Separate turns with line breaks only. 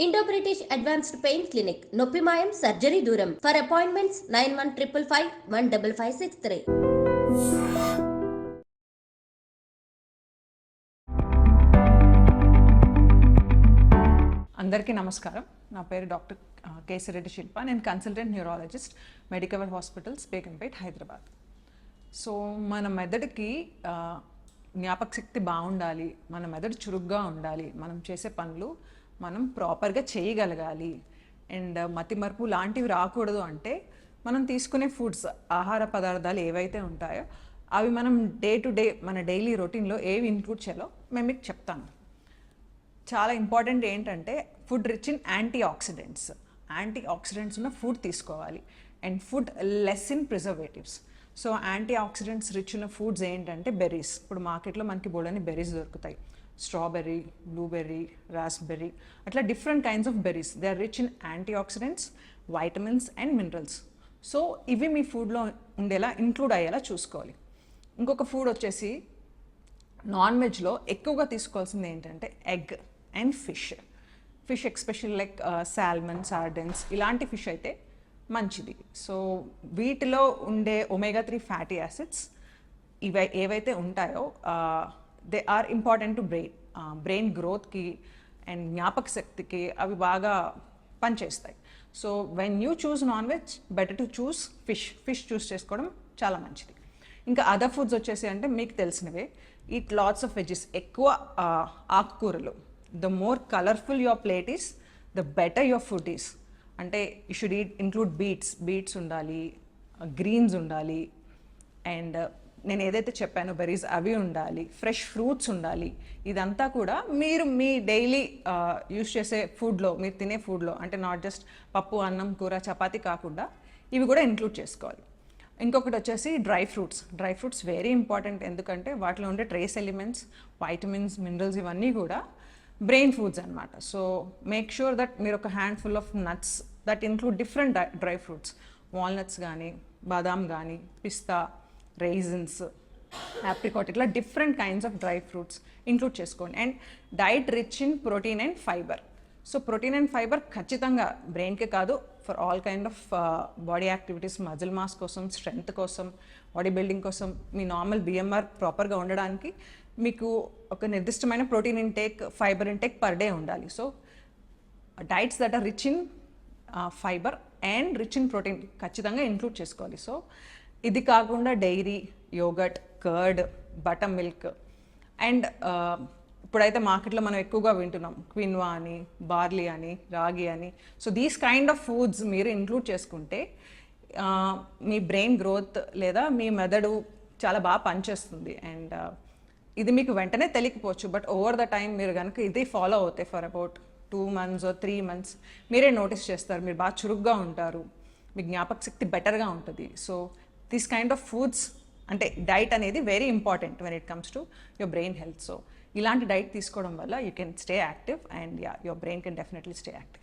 Indo British advanced pain clinic నొప్పి మాయం surgery దూరం for appointments nine one triple five one double five six three
అందరికీ నమస్కారం. నా పేరు డాక్టర్ కేసిరెడ్డి శిల్ప. నేను consultant neurologist medical hospitals Begumpet Hyderabad so మన మెదడుకి జ్ఞాపక శక్తి బాగుండాలి మన మెదడు చురుగ్గా ఉండాలి మనం చేసే పనులు మనం ప్రాపర్గా చేయగలగాలి. అండ్ మతిమరుపు లాంటివి రాకూడదు అంటే మనం తీసుకునే ఫుడ్స్ ఆహార పదార్థాలు ఏవైతే ఉంటాయో అవి మనం డే టు డే మన డైలీ రొటీన్లో ఏవి ఇంక్లూడ్ చేయాలో మేము మీకు చెప్తాను. చాలా ఇంపార్టెంట్ ఏంటంటే food rich in antioxidants antioxidants ఉన్న ఫుడ్ తీసుకోవాలి. And food less in preservatives. So antioxidants rich ఉన్న ఫుడ్స్ ఏంటంటే బెర్రీస్. ఇప్పుడు మార్కెట్లో మనకి బోడని బెర్రీస్ దొరుకుతాయి. స్ట్రాబెర్రీ బ్లూబెర్రీ రాస్బెర్రీ అట్లా different kinds of berries they are rich in antioxidants vitamins and minerals so ఇవి మీ ఫుడ్లో ఉండేలా ఇంక్లూడ్ అయ్యేలా చూసుకోవాలి. ఇంకొక ఫుడ్ వచ్చేసి నాన్ వెజ్లో ఎక్కువగా తీసుకోవాల్సింది ఏంటంటే egg and fish fish especially like salmon sardines ఇలాంటి ఫిష్ అయితే మంచిది. సో వీటిలో ఉండే ఒమేగా త్రీ ఫ్యాటీ యాసిడ్స్ ఇవి ఏవైతే ఉంటాయో they are important to brain brain గ్రోత్కి అండ్ జ్ఞాపక శక్తికి అవి బాగా పనిచేస్తాయి. So when you choose non veg better to choose fish fish choose చేసుకోవడం చాలా మంచిది. ఇంకా అదర్ ఫుడ్స్ వచ్చేసి అంటే మీకు తెలిసినవే ఈట్ లాట్స్ ఆఫ్ వెజెస్ ఎక్కువ ఆకుకూరలు. The more colourful your plate is the better your food is అంటే you should eat include beets beets ఉండాలి uh, గ్రీన్స్ ఉండాలి అండ్ uh, నేను ఏదైతే చెప్పానో బెర్రీస్ అవి ఉండాలి ఫ్రెష్ ఫ్రూట్స్ ఉండాలి. ఇదంతా కూడా మీరు మీ డైలీ యూస్ uh, చేసే ఫుడ్లో మీరు తినే ఫుడ్లో అంటే నాట్ జస్ట్ పప్పు అన్నం కూర చపాతి కాకుండా ఇవి కూడా ఇంక్లూడ్ చేసుకోవాలి. ఇంకొకటి వచ్చేసి dry fruits. Dry fruits very important ఎందుకంటే వాటిలో ఉండే ట్రేస్ ఎలిమెంట్స్ వైటమిన్స్ మినరల్స్ ఇవన్నీ కూడా బ్రెయిన్ ఫుడ్స్ అనమాట సో మేక్ షూర్ దట్ మీరు ఒక handful of nuts that include different dry fruits. Walnuts కానీ బాదాం కానీ పిస్తా రైజిన్స్ యాప్రికాట్ ఇట్లా different kinds of dry fruits include చేసుకోండి. And diet rich in protein and fibre. So protein and fibre ఖచ్చితంగా బ్రెయిన్కే కాదు for all kind of body activities muscle mass కోసం స్ట్రెంగ్త్ కోసం బాడీ బిల్డింగ్ కోసం మీ నార్మల్ బిఎంఆర్ ప్రాపర్గా ఉండడానికి మీకు ఒక నిర్దిష్టమైన protein intake fibre intake per day ఉండాలి. So diets that are rich in fibre and rich in protein ఖచ్చితంగా ఇంక్లూడ్ చేసుకోవాలి. సో ఇది కాకుండా dairy yoghurt curd buttermilk and ఇప్పుడైతే మార్కెట్లో మనం ఎక్కువగా వింటున్నాం క్విన్వా అని బార్లీ అని రాగి అని. So these kind of foods మీరు ఇంక్లూడ్ చేసుకుంటే మీ బ్రెయిన్ గ్రోత్ లేదా మీ మెదడు చాలా బాగా పనిచేస్తుంది. అండ్ ఇది మీకు వెంటనే తెలియకపోవచ్చు బట్ ఓవర్ ద టైం మీరు కనుక ఇది ఫాలో అవుతాయి for about two months three months మీరే నోటీస్ చేస్తారు మీరు బాగా చురుగ్గా ఉంటారు మీ జ్ఞాపక శక్తి బెటర్గా ఉంటుంది. So this kind of foods అంటే డైట్ అనేది very important when it comes to your brain health so ఇలాంటి డైట్ తీసుకోవడం వల్ల you can stay active and yeah your brain can definitely stay active